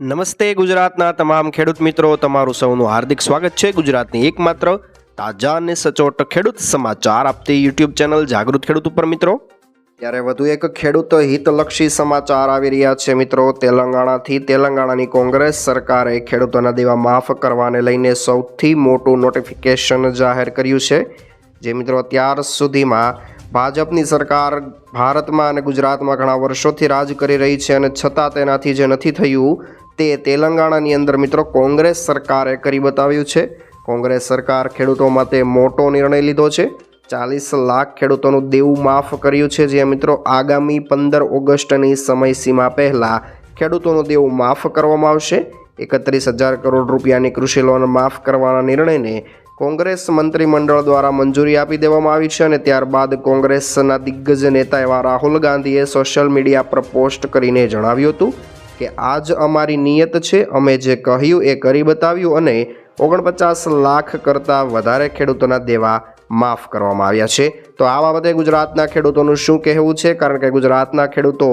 નમસ્તે ગુજરાતના તમામ ખેડૂત મિત્રો, તમારું સૌનું હાર્દિક સ્વાગત છે ગુજરાતની એકમાત્ર તાજા અને સચોટ ખેડૂત સમાચાર આપતી યુટ્યુબ ચેનલ જાગૃત ખેડૂત ઉપર મિત્રો. ત્યારે વધુ એક ખેડૂત હિતલક્ષી સમાચાર આવી રહ્યા છે મિત્રો. તેલંગાણાથી તેલંગાણાની કોંગ્રેસ સરકારે ખેડૂતોના દેવા માફ કરવાને લઈને સૌથી મોટું નોટિફિકેશન જાહેર કર્યું છે. જે મિત્રો અત્યાર સુધીમાં ભાજપની સરકાર ભારતમાં અને ગુજરાતમાં ઘણા વર્ષોથી રાજ કરી રહી છે અને છતાં તેનાથી જે નથી થયું તે તેલંગાણાની અંદર મિત્રો કોંગ્રેસ સરકારે કરી બતાવ્યું છે. કોંગ્રેસ સરકાર ખેડૂતો માટે મોટો નિર્ણય લીધો છે. ચાલીસ લાખ ખેડૂતોનું દેવું માફ કર્યું છે. જે મિત્રો આગામી પંદર ઓગસ્ટની સમયસીમા પહેલાં ખેડૂતોનું દેવું માફ કરવામાં આવશે. એકત્રીસ હજાર કરોડ રૂપિયાની કૃષિ લોન માફ કરવાના નિર્ણયને કોંગ્રેસ મંત્રીમંડળ દ્વારા મંજૂરી આપી દેવામાં આવી છે અને ત્યારબાદ કોંગ્રેસના દિગ્ગજ નેતા એવા રાહુલ ગાંધીએ સોશિયલ મીડિયા પર પોસ્ટ કરીને જણાવ્યું હતું. કે આજ અમારી નિયત છે, અમે જે કહ્યું એ કરી બતાવ્યું અને ઓગણપચાસ લાખ કરતાં વધારે ખેડૂતોના દેવા માફ કરવામાં આવ્યા છે. તો આ બાબતે ગુજરાતના ખેડૂતોનું શું કહેવું છે? કારણ કે ગુજરાતના ખેડૂતો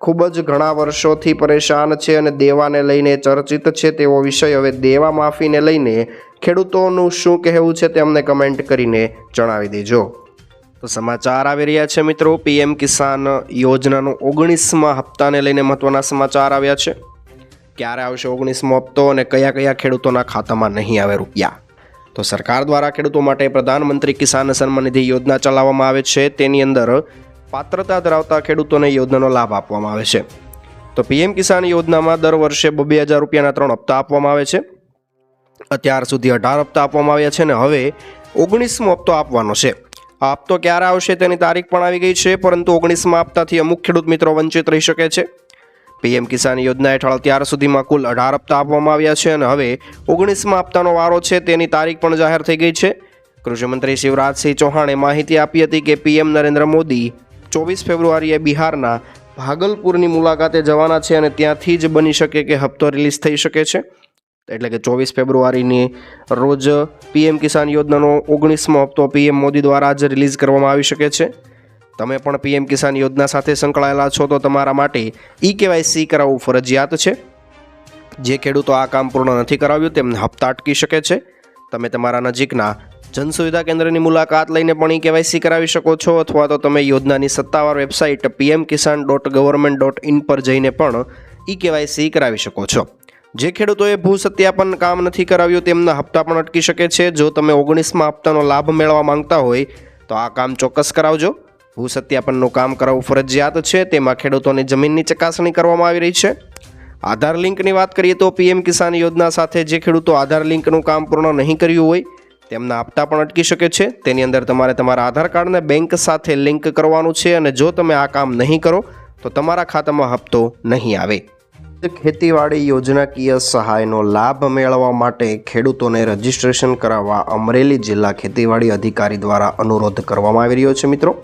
ખૂબ જ ઘણા વર્ષોથી પરેશાન છે અને દેવાને લઈને ચર્ચિત છે તેવો વિષય હવે દેવા માફીને લઈને ખેડૂતોનું શું કહેવું છે તે અમને કમેન્ટ કરીને જણાવી દેજો. તો સમાચાર આવી રહ્યા છે મિત્રો. પીએમ કિસાન યોજનાનો ઓગણીસમાં હપ્તાને લઈને મહત્વના સમાચાર આવ્યા છે. ક્યારે આવશે ઓગણીસમો હપ્તો અને કયા કયા ખેડૂતોના ખાતામાં નહીં આવે રૂપિયા? તો સરકાર દ્વારા ખેડૂતો માટે પ્રધાનમંત્રી કિસાન સન્માન નિધિ યોજના ચલાવવામાં આવે છે. તેની અંદર પાત્રતા ધરાવતા ખેડૂતોને યોજનાનો લાભ આપવામાં આવે છે. તો પીએમ કિસાન યોજનામાં દર વર્ષે બે હજાર રૂપિયાના ત્રણ હપ્તા આપવામાં આવે છે. અત્યાર સુધી અઢાર હપ્તા આપવામાં આવ્યા છે અને હવે ઓગણીસમો હપ્તો આપવાનો છે. આ હપ્તો ક્યારે આવશે તેની તારીખ પણ આવી ગઈ છે, પરંતુ ઓગણીસમાં આપતાથી અમુક ખેડૂત મિત્રો વંચિત રહી શકે છે. પીએમ કિસાન યોજના હેઠળ અત્યાર સુધીમાં કુલ અઢાર હપ્તા આપવામાં આવ્યા છે અને હવે ઓગણીસમાં હપ્તાનો વારો છે તેની તારીખ પણ જાહેર થઈ ગઈ છે. કૃષિમંત્રી શિવરાજસિંહ ચૌહાણે માહિતી આપી હતી કે પીએમ નરેન્દ્ર મોદી ચોવીસ ફેબ્રુઆરીએ બિહારના ભાગલપુરની મુલાકાતે જવાના છે અને ત્યાંથી જ બની શકે કે હપ્તો રિલીઝ થઈ શકે છે. એટલે કે ચોવીસ ફેબ્રુઆરીની રોજ પીએમ કિસાન યોજનાનો ઓગણીસમો હપ્તો પીએમ મોદી દ્વારા જ રિલીઝ કરવામાં આવી શકે છે. તમે પણ પીએમ કિસાન યોજના સાથે સંકળાયેલા છો તો તમારા માટે ઈ કેવાયસી કરાવવું ફરજિયાત છે. જે ખેડૂતો આ કામ પૂર્ણ નથી કરાવ્યું તેમને હપ્તા અટકી શકે છે. તમે તમારા નજીકના જનસુવિધા કેન્દ્રની મુલાકાત લઈને પણ ઈ કેવાયસી કરાવી શકો છો અથવા તો તમે યોજનાની સત્તાવાર website PM Kisan dot government dot in પર જઈને પણ ઈ કેવાયસી કરાવી શકો છો. જે ખેડૂતોએ ભૂ સત્યાપન કામ નથી કરાવ્યું તેમના હપ્તા પણ અટકી શકે છે. જો તમે ઓગણીસમાં હપ્તાનો લાભ મેળવવા માંગતા હોય, તો આ કામ ચોક્કસ કરાવજો. ભૂ સત્યાપનનું કામ કરાવવું ફરજિયાત છે. તેમાં ખેડૂતોની જમીનની ચકાસણી કરવામાં આવી રહી છે. આધાર લિંકની વાત કરીએ તો પીએમ કિસાન યોજના સાથે જે ખેડૂતો આધાર લિંકનું કામ પૂર્ણ નહીં કર્યું હોય, તેમના હપ્તા પણ અટકી શકે છે. તેની અંદર તમારે તમારા આધાર કાર્ડને બેંક સાથે લિંક કરવાનું છે અને જો તમે આ કામ નહીં કરો, તો તમારા ખાતામાં હપ્તો નહીં આવે. ખેતીવાડી યોજનાકીય સહાયનો લાભ મેળવવા માટે ખેડૂતોને રજીસ્ટ્રેશન કરાવવા અમરેલી જિલ્લા ખેતીવાડી અધિકારી દ્વારા અનુરોધ કરવામાં આવી રહ્યો છે, મિત્રો.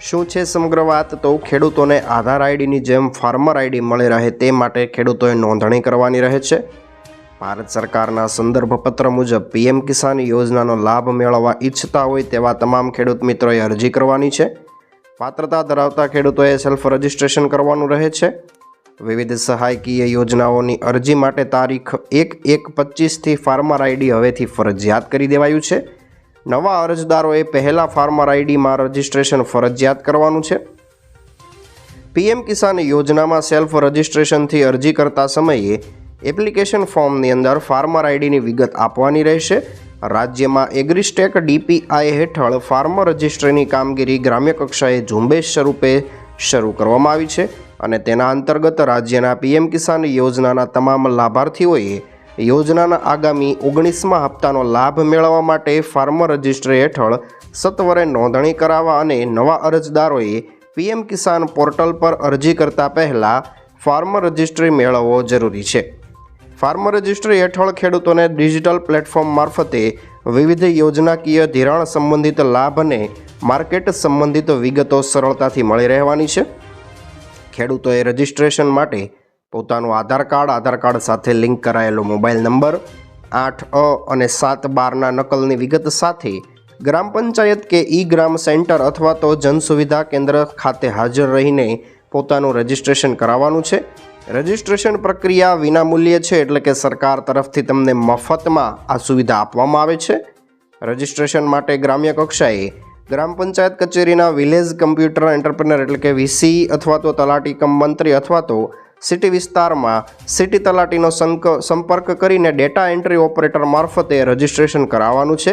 શું છે સમગ્ર વાત? તો ખેડૂતોને આધાર આઈડીની જેમ ફાર્મર આઈડી મળી રહે તે માટે ખેડૂતોએ નોંધણી કરવાની રહે છે. ભારત સરકારના સંદર્ભ પત્ર મુજબ, પીએમ કિસાન યોજનાનો લાભ મેળવવા ઈચ્છતા હોય તેવા તમામ ખેડૂત મિત્રોએ અરજી કરવાની છે. પાત્રતા ધરાવતા ખેડૂતોએ સેલ્ફ રજિસ્ટ્રેશન કરવાનું રહે છે. વિવિધ સહાયકીય યોજનાઓની અરજી માટે તારીખ એક એક પચીસથી ફાર્મર આઈડી હવેથી ફરજિયાત કરી દેવાયું છે. નવા અરજદારોએ પહેલાં ફાર્મર આઈડીમાં રજિસ્ટ્રેશન ફરજિયાત કરવાનું છે. પીએમ કિસાન યોજનામાં સેલ્ફ રજિસ્ટ્રેશનથી અરજી કરતા સમયે એપ્લિકેશન ફોર્મની અંદર ફાર્મર આઈડીની વિગત આપવાની રહેશે. રાજ્યમાં એગ્રીસ્ટેક ડીપીઆઈ હેઠળ ફાર્મર રજિસ્ટ્રીની કામગીરી ગ્રામ્ય કક્ષાએ ઝુંબેશ સ્વરૂપે શરૂ કરવામાં આવી છે. અને તેના અંતર્ગત રાજ્યના પીએમ કિસાન યોજનાના તમામ લાભાર્થીઓએ યોજનાના આગામી ઓગણીસમાં હપ્તાનો લાભ મેળવવા માટે ફાર્મર રજિસ્ટ્રી હેઠળ સત્વરે નોંધણી કરાવવા અને નવા અરજદારોએ પીએમ કિસાન પોર્ટલ પર અરજી કરતા પહેલાં ફાર્મર રજિસ્ટ્રી મેળવવો જરૂરી છે. ફાર્મર રજિસ્ટ્રી હેઠળ ખેડૂતોને ડિજિટલ પ્લેટફોર્મ મારફતે વિવિધ યોજનાકીય ધિરાણ સંબંધિત લાભ અને માર્કેટ સંબંધિત વિગતો સરળતાથી મળી રહેવાની છે. ખેડૂતોએ રજિસ્ટ્રેશન માટે પોતાનું આધાર કાર્ડ આધાર કાર્ડ સાથે લિંક કરાયેલો મોબાઈલ નંબર, આઠ, અ અને સાત બારના નકલની વિગત સાથે ગ્રામ પંચાયત કે ઈ ગ્રામ સેન્ટર અથવા તો જનસુવિધા કેન્દ્ર ખાતે હાજર રહીને પોતાનું રજિસ્ટ્રેશન કરાવવાનું છે. રજિસ્ટ્રેશન પ્રક્રિયા વિનામૂલ્યે છે એટલે કે સરકાર તરફથી તમને મફતમાં આ સુવિધા આપવામાં આવે છે. રજિસ્ટ્રેશન માટે ગ્રામ્ય કક્ષાએ ગ્રામ પંચાયત કચેરીના વિલેજ કમ્પ્યુટર એન્ટરપ્રિનર એટલે કે વીસી અથવા તો તલાટી કમ મંત્રી અથવા તો સિટી વિસ્તારમાં સિટી તલાટીનો સંપર્ક કરીને ડેટા એન્ટ્રી ઓપરેટર મારફતે રજિસ્ટ્રેશન કરાવવાનું છે.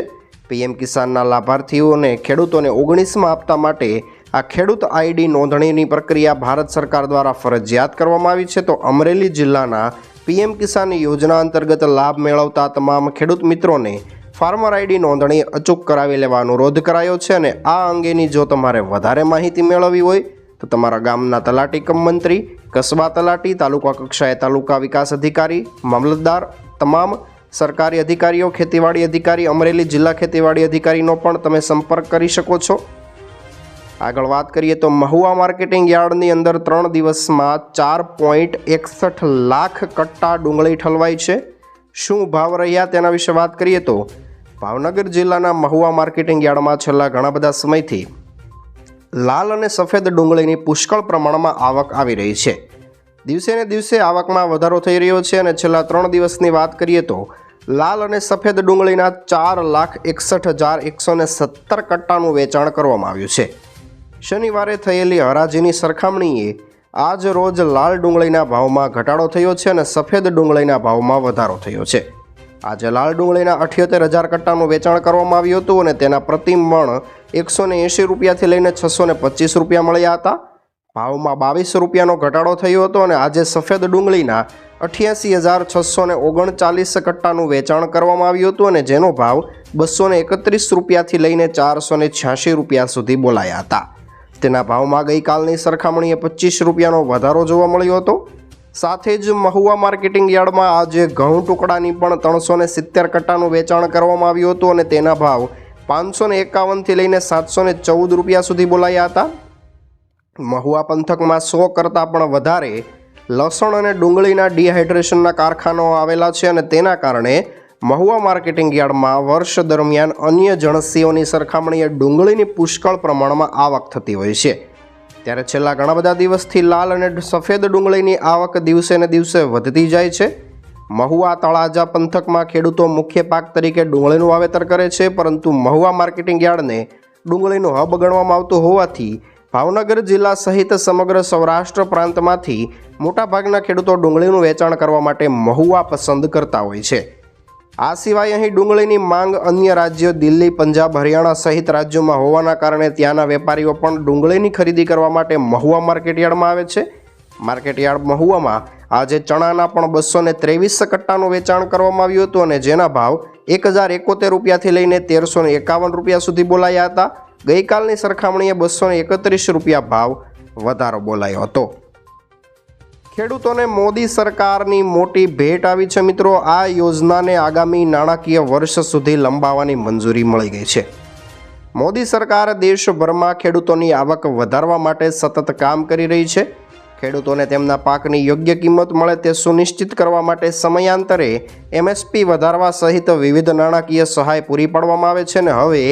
પીએમ કિસાનના લાભાર્થીઓને ખેડૂતોને ઓગણીસમાં આપતા માટે આ ખેડૂત આઈડી નોંધણીની પ્રક્રિયા ભારત સરકાર દ્વારા ફરજિયાત કરવામાં આવી છે. તો અમરેલી જિલ્લાના પીએમ કિસાન યોજના અંતર્ગત લાભ મેળવતા તમામ ખેડૂત મિત્રોને ફાર્મર આઈડી નોંધણી અચૂક કરાવી લેવા અનુરોધ કરાયો છે અને આ અંગેની જો તમારે વધારે માહિતી મેળવવી હોય, તો તમારા ગામના તલાટી કમ મંત્રી, કસબા તલાટી, તાલુકા કક્ષાએ તાલુકા વિકાસ અધિકારી, મામલતદાર, તમામ સરકારી અધિકારીઓ, ખેતીવાડી અધિકારી, અમરેલી જિલ્લા ખેતીવાડી અધિકારીનો પણ તમે સંપર્ક કરી શકો છો. આગળ વાત કરીએ તો મહુવા માર્કેટિંગ યાર્ડની અંદર ત્રણ દિવસમાં ચાર પોઈન્ટ એકસઠ લાખ કટ્ટા ડુંગળી ઠલવાઈ છે. શું ભાવ રહ્યા તેના વિશે વાત કરીએ તો ભાવનગર જિલ્લાના મહુવા માર્કેટિંગ યાર્ડમાં છેલ્લા ઘણા બધા સમયથી લાલ અને સફેદ ડુંગળીની પુષ્કળ પ્રમાણમાં આવક આવી રહી છે. દિવસે ને દિવસે આવકમાં વધારો થઈ રહ્યો છે અને છેલ્લા ત્રણ દિવસની વાત કરીએ તો લાલ અને સફેદ ડુંગળીના ચાર લાખ એકસઠ હજાર એકસો ને સત્તર કટ્ટાનું વેચાણ કરવામાં આવ્યું છે. શનિવારે થયેલી હરાજીની સરખામણીએ આજ રોજ લાલ ડુંગળીના ભાવમાં ઘટાડો થયો છે અને સફેદ ડુંગળીના ભાવમાં વધારો થયો છે. આજે લાલ ડુંગળીના અઠ્યોતેર હજાર કટ્ટાનું વેચાણ કરવામાં આવ્યું હતું અને તેના પ્રતિ મણ એકસો ને એંશી રૂપિયાથી લઈને છસો ને પચીસ રૂપિયા મળ્યા હતા. ભાવમાં બાવીસ રૂપિયાનો ઘટાડો થયો હતો અને આજે સફેદ ડુંગળીના અઠ્યાસી હજાર છસો ને ઓગણચાલીસ કટ્ટાનું વેચાણ કરવામાં આવ્યું હતું અને જેનો ભાવ બસો ને એકત્રીસ રૂપિયાથી લઈને ચારસો ને છ્યાસી રૂપિયા સુધી બોલાયા હતા. તેના ભાવમાં ગઈકાલની સરખામણીએ પચીસ રૂપિયાનો વધારો જોવા મળ્યો હતો. સાથે જ મહુવા માર્કેટિંગ યાર્ડમાં આજે ઘઉં ટુકડાની પણ ત્રણસો ને સિત્તેર કટ્ટાનું વેચાણ કરવામાં આવ્યું હતું અને તેના ભાવ પાંચસો ને એકાવનથી લઈને સાતસો ને ચૌદ રૂપિયા સુધી બોલાયા હતા. મહુવા પંથકમાં સો કરતાં પણ વધારે લસણ અને ડુંગળીના ડિહાઇડ્રેશનના કારખાનાઓ આવેલા છે અને તેના કારણે મહુવા માર્કેટિંગ યાર્ડમાં વર્ષ દરમિયાન અન્ય જણસીઓની સરખામણીએ ડુંગળીની પુષ્કળ પ્રમાણમાં આવક થતી હોય છે. ત્યારે છેલ્લા ઘણા બધા દિવસથી લાલ અને સફેદ ડુંગળીની આવક દિવસે ને દિવસે વધતી જાય છે. મહુવા તળાજા પંથકમાં ખેડૂતો મુખ્ય પાક તરીકે ડુંગળીનું વાવેતર કરે છે, પરંતુ મહુવા માર્કેટિંગ યાર્ડને ડુંગળીનું હબ ગણવામાં આવતું હોવાથી ભાવનગર જિલ્લા સહિત સમગ્ર સૌરાષ્ટ્ર પ્રાંતમાંથી મોટાભાગના ખેડૂતો ડુંગળીનું વેચાણ કરવા માટે મહુવા પસંદ કરતા હોય છે. આ સિવાય અહીં ડુંગળીની માંગ અન્ય રાજ્યો દિલ્હી, પંજાબ, હરિયાણા સહિત રાજ્યોમાં હોવાના કારણે ત્યાંના વેપારીઓ પણ ડુંગળીની ખરીદી કરવા માટે મહુવા માર્કેટયાર્ડમાં આવે છે. માર્કેટયાર્ડ મહુવામાં આજે ચણાના પણ બસો ને ત્રેવીસ કટ્ટાનું વેચાણ કરવામાં આવ્યું હતું અને જેના ભાવ એક હજાર એકોતેર રૂપિયાથી લઈને તેરસો ને એકાવન રૂપિયા સુધી બોલાયા હતા. ગઈકાલની સરખામણીએ બસો એકત્રીસ રૂપિયા ભાવ વધારો બોલાયો હતો. ખેડૂતોને મોદી સરકારની મોટી ભેટ આવી છે મિત્રો. આ યોજનાને આગામી નાણાકીય વર્ષ સુધી લંબાવવાની મંજૂરી મળી ગઈ છે. મોદી સરકાર દેશભરમાં ખેડૂતોની આવક વધારવા માટે સતત કામ કરી રહી છે. ખેડૂતોને તેમના પાકની યોગ્ય કિંમત મળે તે સુનિશ્ચિત કરવા માટે સમયાંતરે એમએસપી વધારવા સહિત વિવિધ નાણાકીય સહાય પૂરી પાડવામાં આવે છે અને હવે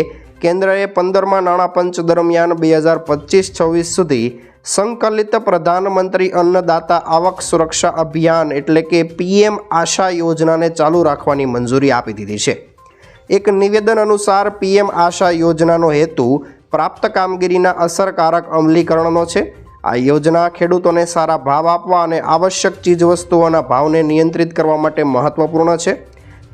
કેન્દ્રએ પંદરમાં નાણાં પંચ દરમિયાન બે હજાર પચીસ છવ્વીસ સુધી સંકલિત પ્રધાનમંત્રી અન્નદાતા આવક સુરક્ષા અભિયાન એટલે કે પીએમ આશા યોજનાને ચાલુ રાખવાની મંજૂરી આપી દીધી છે. એક નિવેદન અનુસાર પીએમ આશા યોજનાનો હેતુ પ્રાપ્ત કામગીરીના અસરકારક અમલીકરણનો છે. આ યોજના ખેડૂતોને સારા ભાવ આપવા અને આવશ્યક ચીજવસ્તુઓના ભાવને નિયંત્રિત કરવા માટે મહત્વપૂર્ણ છે.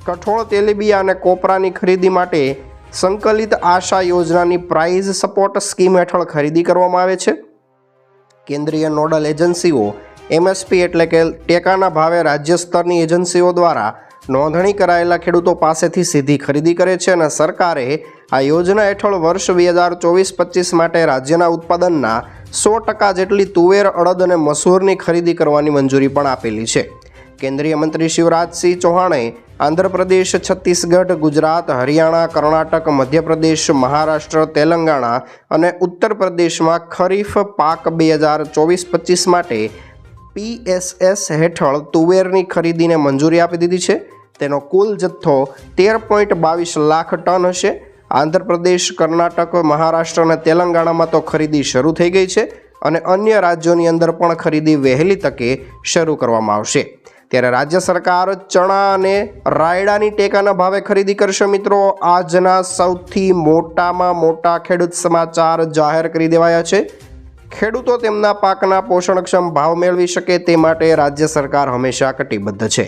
કઠોળ તેલીબિયા અને કોપરાની ખરીદી માટે સંકલિત આશા યોજનાની પ્રાઇઝ સપોર્ટ સ્કીમ હેઠળ ખરીદી કરવામાં આવે છે. કેન્દ્રીય નોડલ એજન્સીઓ, એમએસપી એટલે કે ટેકાના ભાવે રાજ્ય સ્તરની એજન્સીઓ દ્વારા નોંધણી કરાયેલા ખેડૂતો પાસેથી સીધી ખરીદી કરે છે અને સરકારે આ યોજના હેઠળ વર્ષ બે હજાર ચોવીસ પચીસ માટે રાજ્યના ઉત્પાદનના સો ટકા જેટલી તુવેર, અડદ અને મસૂરની ખરીદી કરવાની મંજૂરી પણ આપેલી છે. કેન્દ્રીય મંત્રી શિવરાજસિંહ ચૌહાણે આંધ્રપ્રદેશ, છત્તીસગઢ, ગુજરાત, હરિયાણા, કર્ણાટક, મધ્યપ્રદેશ, મહારાષ્ટ્ર, તેલંગાણા અને ઉત્તર પ્રદેશમાં ખરીફ પાક બે હજાર ચોવીસ પચીસ માટે પીએસએસ હેઠળ તુવેરની ખરીદીને મંજૂરી આપી દીધી છે. તેનો કુલ જથ્થો તેર પોઈન્ટ બાવીસ લાખ ટન હશે. આંધ્રપ્રદેશ, કર્ણાટક, મહારાષ્ટ્ર અને તેલંગાણામાં તો ખરીદી શરૂ થઈ ગઈ છે અને અન્ય રાજ્યોની અંદર પણ ખરીદી વહેલી તકે શરૂ કરવામાં આવશે. ત્યારે રાજ્ય સરકાર ચણા અને રાયડાની ટેકાના ભાવે ખરીદી કરશે મિત્રો. આજના સૌથી મોટામાં મોટા ખેડૂત સમાચાર જાહેર કરી દેવાયા છે. ખેડૂતો તેમના પાકના પોષણક્ષમ ભાવ મેળવી શકે તે માટે રાજ્ય સરકાર હંમેશા કટિબદ્ધ છે.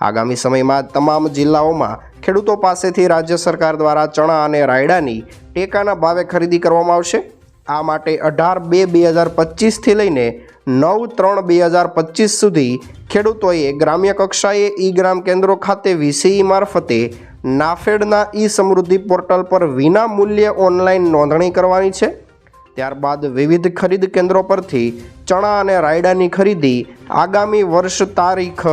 આગામી સમયમાં તમામ જિલ્લાઓમાં ખેડૂતો પાસેથી રાજ્ય સરકાર દ્વારા ચણા અને રાયડાની ટેકાના ભાવે ખરીદી કરવામાં આવશે. આ માટે અઢાર બે બે હજાર પચીસથી લઈને નવ ત્રણ બે હજાર પચીસ સુધી ખેડૂતોએ ગ્રામ્ય કક્ષાએ ઈ ગ્રામ કેન્દ્રો ખાતે વીસીઈ મારફતે નાફેડના ઈ સમૃદ્ધિ પોર્ટલ પર વિના મૂલ્યે ઓનલાઈન નોંધણી કરવાની છે. ત્યારબાદ વિવિધ ખરીદ કેન્દ્રો પરથી ચણા અને રાયડાની ખરીદી આગામી વર્ષ તારીખ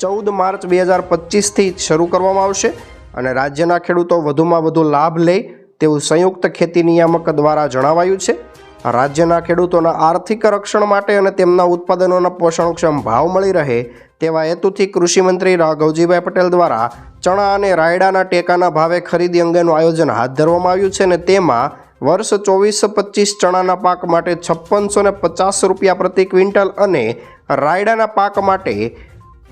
ચૌદ માર્ચ બે હજાર પચીસથી શરૂ કરવામાં આવશે અને રાજ્યના ખેડૂતો વધુમાં વધુ લાભ લે તેવું સંયુક્ત ખેતી નિયામક દ્વારા જણાવાયું છે. રાજ્યના ખેડૂતોના આર્થિક રક્ષણ માટે અને તેમના ઉત્પાદનોના પોષણક્ષમ ભાવ મળી રહે તેવા હેતુથી કૃષિમંત્રી રાઘવજીભાઈ પટેલ દ્વારા ચણા અને રાયડાના ટેકાના ભાવે ખરીદી અંગેનું આયોજન હાથ ધરવામાં આવ્યું છે અને તેમાં વર્ષ ચોવીસ પચીસ ચણાના પાક માટે છપ્પનસો ને પચાસ રૂપિયા પ્રતિ ક્વિન્ટલ અને રાયડાના પાક માટે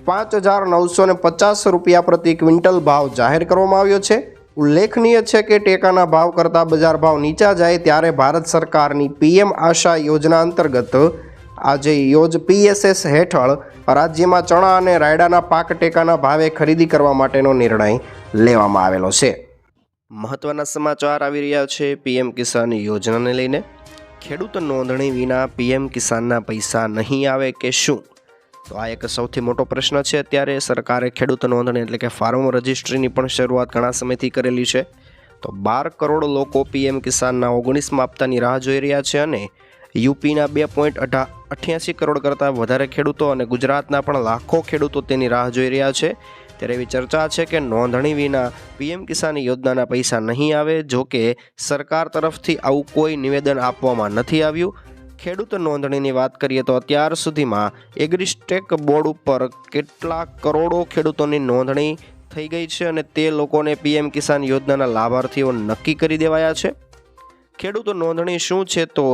પાંચ હજાર નવસો પચાસ રૂપિયા પ્રતિ ક્વિન્ટલ ભાવ જાહેર કરવામાં આવ્યો છે. ઉલ્લેખનીય છે કે ટેકાના ભાવ કરતાં બજાર ભાવ નીચા જાય ત્યારે ભારત સરકારની પીએમ આશા યોજના અંતર્ગત આજે યોજ પીએસએસ હેઠળ રાજ્યમાં ચણા અને રાયડાના પાક ટેકાના ભાવે ખરીદી કરવા માટેનો નિર્ણય લેવામાં આવેલો છે. મહત્વના સમાચાર આવી રહ્યા છે પીએમ કિસાન યોજનાને લઈને. ખેડૂત નોંધણી વિના પીએમ કિસાનના પૈસા નહીં આવે કે શું? તો આ એક સૌથી મોટો પ્રશ્ન છે અત્યારે. સરકારે ખેડૂત નોંધણી એટલે કે ફાર્મ રજિસ્ટ્રીની પણ શરૂઆત ઘણા સમયથી કરેલી છે. તો બાર કરોડ લોકો પીએમ કિસાનના ઓગણીસમાં આપતાની રાહ જોઈ રહ્યા છે અને યુપીના બે પોઈન્ટ અઢા અઠ્યાસી કરોડ કરતાં વધારે ખેડૂતો અને ગુજરાતના પણ લાખો ખેડૂતો તેની રાહ જોઈ રહ્યા છે. ત્યારે એવી ચર્ચા છે કે નોંધણી વિના પીએમ કિસાન યોજનાના પૈસા નહીં આવે, જો કે સરકાર તરફથી આવું કોઈ નિવેદન આપવામાં નથી આવ્યું. ખેડૂત નોંધણીની વાત કરીએ તો અત્યાર સુધીમાં એગ્રીસ્ટેક બોર્ડ ઉપર કેટલાક કરોડો ખેડૂતોની નોંધણી થઈ ગઈ છે અને તે લોકોને પીએમ કિસાન યોજનાના લાભાર્થીઓ નક્કી કરી દેવાયા છે. ખેડૂત નોંધણી શું છે તો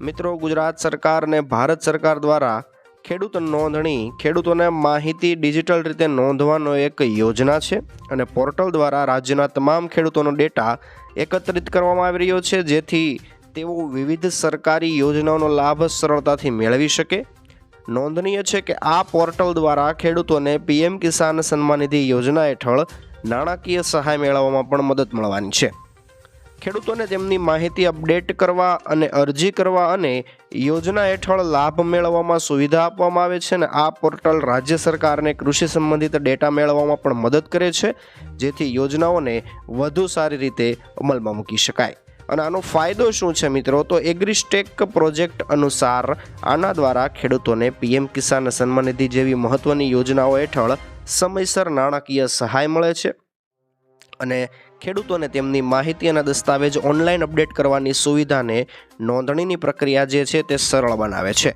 મિત્રો ગુજરાત સરકાર અને ભારત સરકાર દ્વારા ખેડૂત નોંધણી, ખેડૂતોને માહિતી ડિજિટલ રીતે નોંધવાનો એક યોજના છે અને પોર્ટલ દ્વારા રાજ્યના તમામ ખેડૂતોનો ડેટા એકત્રિત કરવામાં આવી રહ્યો છે. જેથી તેઓ વિવિધ સરકારી યોજનાઓનો લાભ સરળતાથી મેળવી શકે. નોંધનીય છે કે આ પોર્ટલ દ્વારા ખેડૂતોને પીએમ કિસાન સન્માનિધિ યોજના હેઠળ નાણાકીય સહાય મેળવવામાં પણ મદદ મળવાની છે. ખેડૂતોને તેમની માહિતી અપડેટ કરવા અને અરજી કરવા અને યોજના હેઠળ લાભ મેળવવામાં સુવિધા આપવામાં આવે છે અને આ પોર્ટલ રાજ્ય સરકારને કૃષિ સંબંધિત ડેટા મેળવવામાં પણ મદદ કરે છે, જેથી યોજનાઓને વધુ સારી રીતે અમલમાં મૂકી શકાય. અને આનો ફાયદો શું છે મિત્રો? તો એગ્રીસ્ટેક પ્રોજેક્ટ અનુસાર આના દ્વારા ખેડૂતોને પીએમ કિસાન સન્માનિધિ જેવી મહત્વની યોજનાઓ હેઠળ સમયસર નાણાકીય સહાય મળે છે અને ખેડૂતોને તેમની માહિતી અને દસ્તાવેજ ઓનલાઈન અપડેટ કરવાની સુવિધાને નોંધણીની પ્રક્રિયા જે છે તે સરળ બનાવે છે.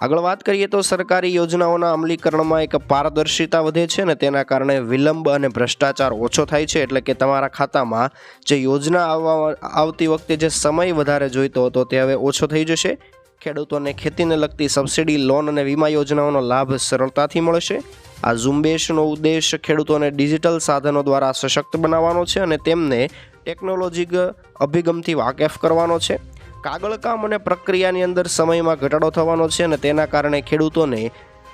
આગળ વાત કરીએ તો સરકારી યોજનાઓના અમલીકરણમાં એક પારદર્શિતા વધે છે ને તેના કારણે વિલંબ અને ભ્રષ્ટાચાર ઓછો થાય છે. એટલે કે તમારા ખાતામાં જે યોજના આવવા આવતી વખતે જે સમય વધારે જોઈતો હતો તે હવે ઓછો થઈ જશે. ખેડૂતોને ખેતીને લગતી સબસિડી, લોન અને વીમા યોજનાઓનો લાભ સરળતાથી મળશે. આ ઝુંબેશનો ઉદ્દેશ ખેડૂતોને ડિજિટલ સાધનો દ્વારા સશક્ત બનાવવાનો છે અને તેમને ટેકનોલોજી અભિગમથી વાકેફ કરવાનો છે. કાગળ કામ અને પ્રક્રિયાની અંદર સમયમાં ઘટાડો થવાનો છે અને તેના કારણે ખેડૂતોને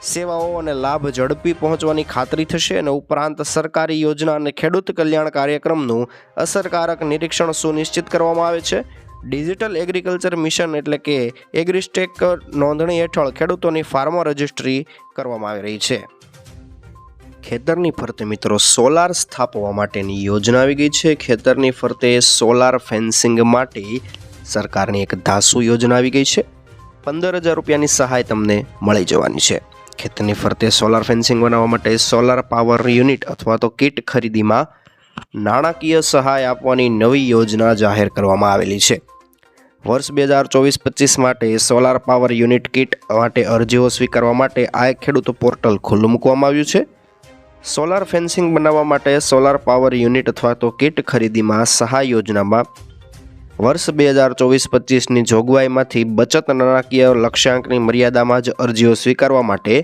સેવાઓ અને લાભ ઝડપી પહોંચવાની ખાતરી થશે અને ઉપરાંત સરકારી યોજના અને ખેડૂત કલ્યાણ કાર્યક્રમનું અસરકારક નિરીક્ષણ સુનિશ્ચિત કરવામાં આવે છે. ડિજિટલ એગ્રીકલ્ચર મિશન એટલે કે એગ્રીસ્ટેક નોંધણી હેઠળ ખેડૂતોની ફાર્મર રજિસ્ટ્રી કરવામાં આવી રહી છે. ખેતરની ફરતે મિત્રો સોલાર સ્થાપવા માટેની યોજના આવી ગઈ છે. ખેતરની ફરતે સોલાર ફેન્સિંગ માટે સરકારની એક ધાસુ યોજના આવી ગઈ છે. પંદર હજાર રૂપિયાની સહાય તમને મળી જવાની છે. ખેતરની ફરતે સોલાર ફેન્સિંગ બનાવવા માટે સોલાર પાવર યુનિટ અથવા તો કિટ ખરીદીમાં નાણાકીય સહાય આપવાની નવી યોજના જાહેર કરવામાં આવેલી છે. વર્ષ બે હજાર ચોવીસ પચીસ માટે સોલાર પાવર યુનિટ કિટ માટે અરજીઓ સ્વીકારવા માટે આ ખેડૂત પોર્ટલ ખુલ્લું મૂકવામાં આવ્યું છે. સોલાર ફેન્સિંગ બનાવવા માટે સોલાર પાવર યુનિટ અથવા તો કિટ ખરીદીમાં સહાય યોજનામાં વર્ષ બે હજાર ચોવીસ પચીસની જોગવાઈમાંથી બચત નાણાકીય લક્ષ્યાંકની મર્યાદામાં જ અરજીઓ સ્વીકારવા માટે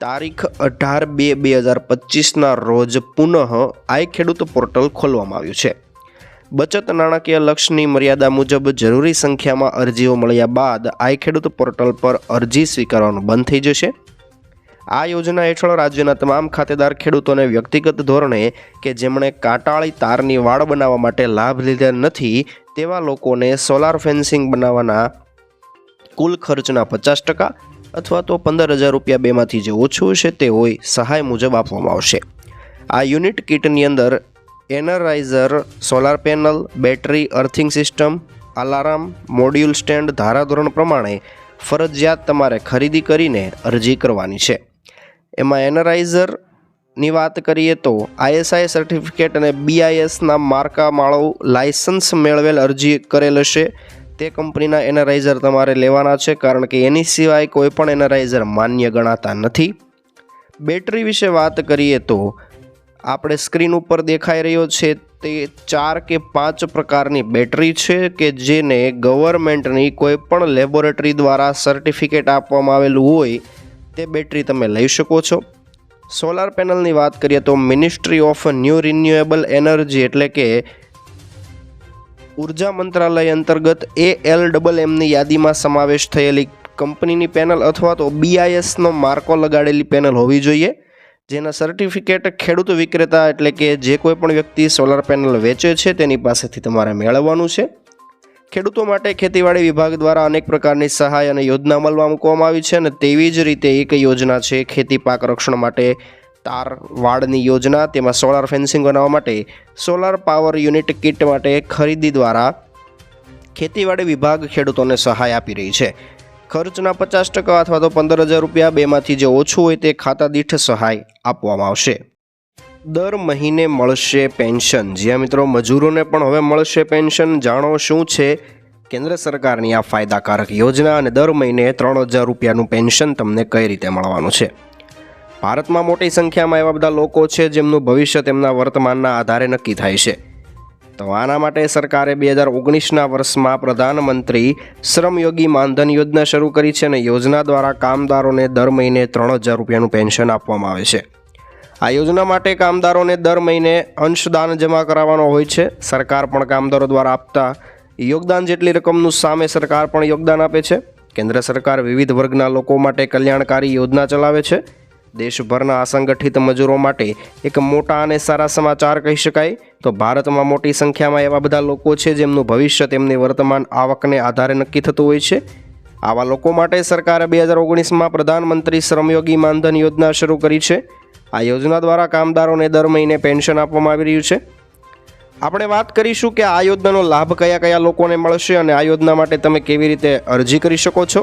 તારીખ અઢાર બે બે હજાર પચીસના રોજ પુનઃ આઈ ખેડૂત પોર્ટલ ખોલવામાં આવ્યું છે. બચત નાણાકીય લક્ષ્યની મર્યાદા મુજબ જરૂરી સંખ્યામાં અરજીઓ મળ્યા બાદ આઈ ખેડૂત પોર્ટલ પર અરજી સ્વીકારવાનું બંધ થઈ જશે. આ યોજના હેઠળ રાજ્યના તમામ ખાતેદાર ખેડૂતોને વ્યક્તિગત ધોરણે કે જેમણે કાંટાળી તારની વાડ બનાવવા માટે લાભ લીધા નથી, તેવા લોકોને સોલાર ફેન્સિંગ બનાવવાના કુલ ખર્ચના પચાસ ટકા અથવા તો પંદર હજાર રૂપિયા બેમાંથી જે ઓછું છે તે હોય સહાય મુજબ આપવામાં આવશે. આ યુનિટ કિટની અંદર એનરાઇઝર, solar panel, battery, earthing system, alarm, module stand ધારાધોરણ પ્રમાણે ફરજિયાત તમારે ખરીદી કરીને અરજી કરવાની છે. એમાં એનરાઇઝરની વાત કરીએ તો આઈએસઆઈ સર્ટિફિકેટ અને બીઆઈએસના માળો લાયસન્સ મેળવેલ અરજી કરેલ હશે. તે કંપનીના એનરાઇઝર તમારે લેવાના છે કારણ કે એની સિવાય કોઈ પણ એનરાઇઝર માન્ય ગણાતા નથી. બેટરી વિશે વાત કરીએ તો આપણે સ્ક્રીન ઉપર દેખાઈ રહ્યો છે તે ચાર કે પાંચ પ્રકારની બેટરી છે કે જેને ગવર્મેન્ટની કોઈપણ લેબોરેટરી દ્વારા સર્ટિફિકેટ આપવામાં આવેલું હોય તે બેટરી તમે લઈ શકો છો. સોલાર પેનલની વાત કરીએ તો ministry of new renewable energy એટલે કે ઊર્જા મંત્રાલય અંતર્ગત એ એલ ડબલ એમની યાદીમાં સમાવેશ થયેલી કંપનીની પેનલ અથવા તો બીઆઈએસનો માર્કો લગાડેલી પેનલ હોવી જોઈએ. જેના સર્ટિફિકેટ ખેડૂત વિક્રેતા એટલે કે જે કોઈ પણ વ્યક્તિ સોલાર પેનલ વેચે છે તેની પાસેથી તમારે મેળવવાનું છે. ખેડૂતો માટે ખેતીવાડી વિભાગ દ્વારા અનેક પ્રકારની સહાય અને યોજના અમલમાં મૂકવામાં આવી છે અને તેવી જ રીતે એક યોજના છે ખેતી પાક રક્ષણ માટે તાર વાડની યોજના. તેમાં સોલાર ફેન્સિંગ બનાવવા માટે સોલાર પાવર યુનિટ કિટ માટે ખરીદી દ્વારા ખેતીવાડી વિભાગ ખેડૂતોને સહાય આપી રહી છે. ખર્ચના પચાસ ટકા અથવા તો પંદર હજાર રૂપિયા બેમાંથી જે ઓછું હોય તે ખાતા દીઠ સહાય આપવામાં આવશે. દર મહિને મળશે પેન્શન. જ્યાં મિત્રો, મજૂરોને પણ હવે મળશે પેન્શન. જાણો શું છે? કેન્દ્ર સરકારની આ ફાયદાકારક યોજના અને દર મહિને ત્રણ હજાર રૂપિયાનું પેન્શન તમને કઈ રીતે મળવાનું છે? ભારતમાં મોટી સંખ્યામાં એવા બધા લોકો છે જેમનું ભવિષ્ય તેમના વર્તમાનના આધારે નક્કી થાય છે. તો આના માટે સરકારે બે હજાર ઓગણીસના વર્ષમાં પ્રધાનમંત્રી શ્રમયોગી માનધન યોજના શરૂ કરી છે અને યોજના દ્વારા કામદારોને દર મહિને ત્રણ હજાર રૂપિયાનું પેન્શન આપવામાં આવે છે. આ યોજના માટે કામદારોને દર મહિને અંશદાન જમા કરાવવાનો હોય છે. સરકાર પણ કામદારો દ્વારા આપતા યોગદાન જેટલી રકમનું સામે સરકાર પણ યોગદાન આપે છે. કેન્દ્ર સરકાર વિવિધ વર્ગના લોકો માટે કલ્યાણકારી યોજના ચલાવે છે. દેશભરના અસંગઠિત મજૂરો માટે એક મોટા અને સારા સમાચાર કહી શકાય. તો ભારતમાં મોટી સંખ્યામાં એવા બધા લોકો છે જેમનું ભવિષ્ય તેમની વર્તમાન આવકને આધારે નક્કી થતું હોય છે. આવા લોકો માટે સરકારે બે હજાર ઓગણીસમાં પ્રધાનમંત્રી શ્રમયોગી માનધન યોજના શરૂ કરી છે. આ યોજના દ્વારા કામદારોને દર મહિને પેન્શન આપવામાં આવી રહ્યું છે. આપણે વાત કરીશું કે આ યોજનાનો લાભ કયા કયા લોકોને મળશે અને આ યોજના માટે તમે કેવી રીતે અરજી કરી શકો છો.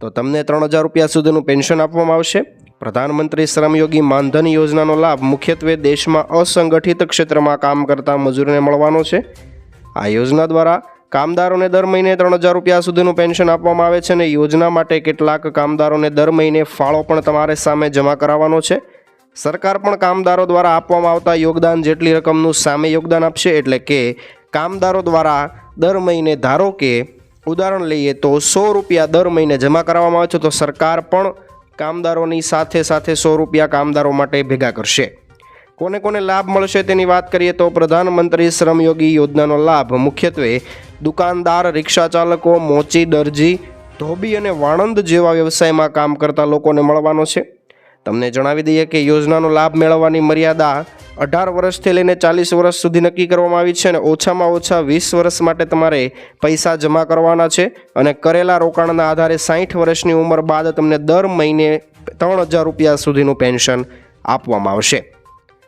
તો તમને ત્રણ હજાર રૂપિયા સુધીનું પેન્શન આપવામાં આવશે. પ્રધાનમંત્રી શ્રમયોગી માનધન યોજનાનો લાભ મુખ્યત્વે દેશમાં અસંગઠિત ક્ષેત્રમાં કામ કરતા મજૂરને મળવાનો છે. આ યોજના દ્વારા કામદારોને દર મહિને ત્રણ હજાર રૂપિયા સુધીનું પેન્શન આપવામાં આવે છે અને યોજના માટે કેટલાક કામદારોને દર મહિને ફાળો પણ તમારે સામે જમા કરાવવાનો છે. સરકાર પણ કામદારો દ્વારા આપવામાં આવતા યોગદાન જેટલી રકમનું સામે યોગદાન આપશે એટલે કે કામદારો દ્વારા દર મહિને ધારો કે ઉદાહરણ લઈએ તો સો રૂપિયા દર મહિને જમા કરાવવામાં આવે છે, તો સરકાર પણ કામદારોની સાથે સાથે સો રૂપિયા કામદારો માટે ભેગા કરશે. કોને કોને લાભ મળશે તેની વાત કરીએ તો પ્રધાનમંત્રી શ્રમયોગી યોજનાનો લાભ. મુખ્યત્વે દુકાનદાર, રિક્ષા ચાલકો, મોચી, દરજી, ધોબી અને વાણંદ જેવા વ્યવસાયમાં કામ કરતા લોકોને મળવાનો છે. તમને જણાવી દઈએ કે યોજનાનો લાભ મેળવવાની મર્યાદા અઢાર વર્ષથી લઈને ચાલીસ વર્ષ સુધી નક્કી કરવામાં આવી છે અને ઓછામાં ઓછા વીસ વર્ષ માટે તમારે પૈસા જમા કરવાના છે અને કરેલા રોકાણના આધારે સાઠ વર્ષની ઉંમર બાદ તમને દર મહિને ત્રણ હજાર રૂપિયા સુધીનું પેન્શન આપવામાં આવશે.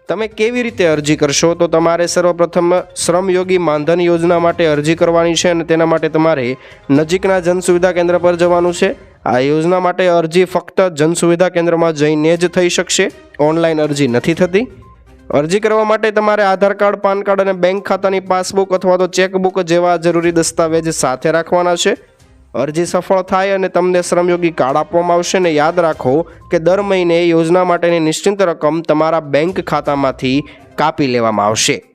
તમે કેવી રીતે અરજી કરશો? તો તમારે સર્વપ્રથમ શ્રમયોગી માનધન યોજના માટે અરજી કરવાની છે અને તેના માટે તમારે નજીકના જન સુવિધા કેન્દ્ર પર જવાનું છે. આ યોજના માટે અરજી ફક્ત જન સુવિધા કેન્દ્રમાં જઈને જ થઈ શકશે. ઓનલાઈન અરજી નથી થતી. અરજી કરવા માટે તમારે આધાર કાર્ડ, પાન કાર્ડ અને બેંક ખાતાની પાસબુક અથવા તો ચેકબુક જેવા જરૂરી દસ્તાવેજ સાથે રાખવાના છે. અરજી સફળ થાય અને તમને શ્રમયોગી કાર્ડ આપવામાં આવશે ને યાદ રાખો કે દર મહિને યોજના માટેની નિશ્ચિત રકમ તમારા બેંક ખાતામાંથી કાપી લેવામાં આવશે.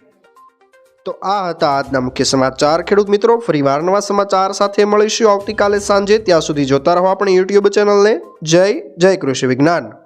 તો આ હતા આજના મુખ્ય સમાચાર. ખેડૂત મિત્રો, ફરીવાર નવા સમાચાર સાથે મળીશું આવતીકાલે સાંજે. ત્યાં સુધી જોતા રહો આપણી યુટ્યુબ ચેનલને. જય જય કૃષિ વિજ્ઞાન.